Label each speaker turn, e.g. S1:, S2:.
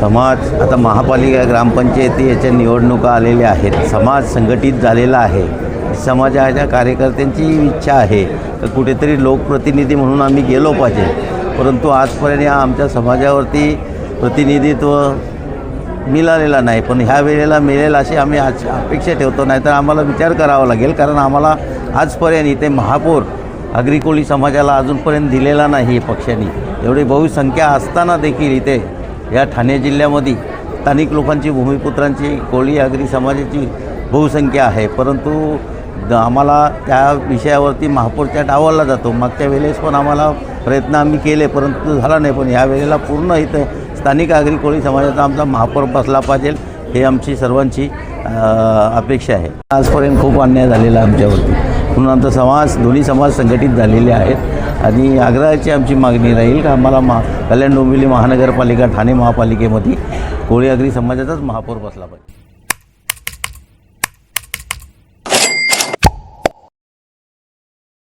S1: समाज आता महापालिका ग्रामपंचायती याच्या निवडणुका आलेल्या आहेत. समाज संघटित झालेला आहे. समाजाच्या कार्यकर्त्यांची इच्छा आहे. तर कुठेतरी लोकप्रतिनिधी म्हणून आम्ही गेलो पाहिजे. परंतु आजपर्यंत या आमच्या समाजावरती प्रतिनिधित्व मिळालेला नाही. पण ह्या वेळेला मिळेल अशी आम्ही आज अपेक्षा ठेवतो. नाही तर आम्हाला विचार करावा लागेल. कारण आम्हाला आजपर्यंत इथे महापौर अग्रिकोळी कोळी समाजाला अजूनपर्यंत दिलेला नाही पक्षांनी. एवढी बहुसंख्या असताना देखील इथे या ठाणे जिल्ह्यामध्ये स्थानिक लोकांची भूमिपुत्रांची कोळी आगरी समाजाची बहुसंख्या आहे. परंतु द- आम्हाला त्या विषयावरती महापौरच्या डावाला जातो. मागच्या वेळेस पण आम्हाला प्रयत्न आम्ही केले परंतु झाला नाही. पण ह्या वेळेला पूर्ण इथं स्थानिक आगरी कोळी समाजाचा आमचा महापौर बसला पाहिजे हे आमची सर्वांची अपेक्षा आहे. आजपर्यंत खूप अन्याय झालेला आमच्यावरती. म्हणून आमचा समाज दोन्ही समाज संघटित झालेले आहेत. आणि आग्रहाची आमची मागणी राहील का आम्हाला मा कल्याण डोंबिवली महानगरपालिका ठाणे महापालिकेमध्ये कोळी आगरी समाजाचाच महापौर बसला पाहिजे.